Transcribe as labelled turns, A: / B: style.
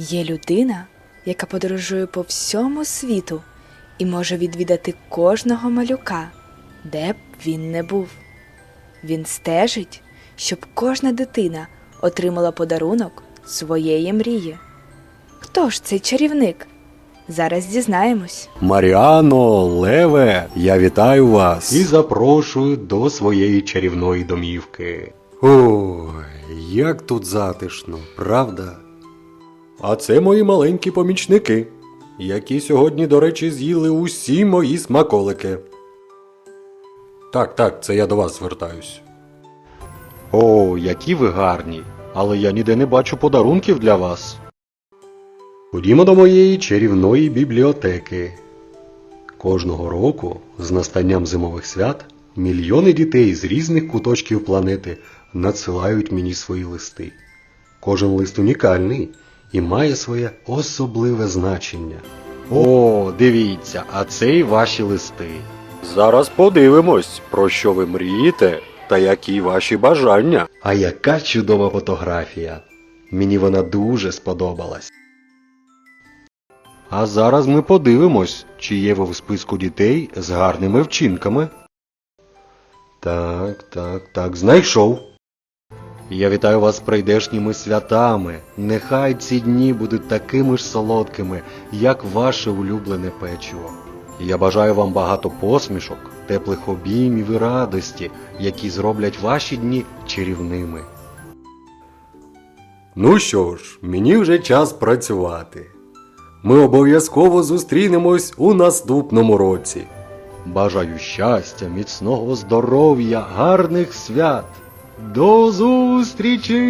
A: Є людина, яка подорожує по всьому світу і може відвідати кожного малюка, де б він не був. Він стежить, щоб кожна дитина отримала подарунок своєї мрії. Хто ж цей чарівник? Зараз дізнаємось.
B: Маріано, Леве, я вітаю вас.
C: і запрошую до своєї чарівної домівки.
B: Ой, як тут затишно, правда? А це мої маленькі помічники, які сьогодні, до речі, з'їли усі мої смаколики. Так, так, це я до вас звертаюсь.
C: О, які ви гарні! Але я ніде не бачу подарунків для вас. Ходімо до моєї чарівної бібліотеки. Кожного року, з настанням зимових свят, мільйони дітей з різних куточків планети надсилають мені свої листи. Кожен лист унікальний і має своє особливе значення. О, дивіться, а це й ваші листи.
B: Зараз подивимось, про що ви мрієте та які ваші бажання.
C: А яка чудова фотографія! Мені вона дуже сподобалась. А зараз ми подивимось, чи є ви в списку дітей з гарними вчинками. Так, так, так, знайшов. Я вітаю вас з прийдешніми святами. Нехай ці дні будуть такими ж солодкими, як ваше улюблене печиво. Я бажаю вам багато посмішок, теплих обіймів і радості, які зроблять ваші дні чарівними.
B: Ну що ж, мені вже час працювати. Ми обов'язково зустрінемось у наступному році.
C: Бажаю щастя, міцного здоров'я, гарних свят. До зустрічі!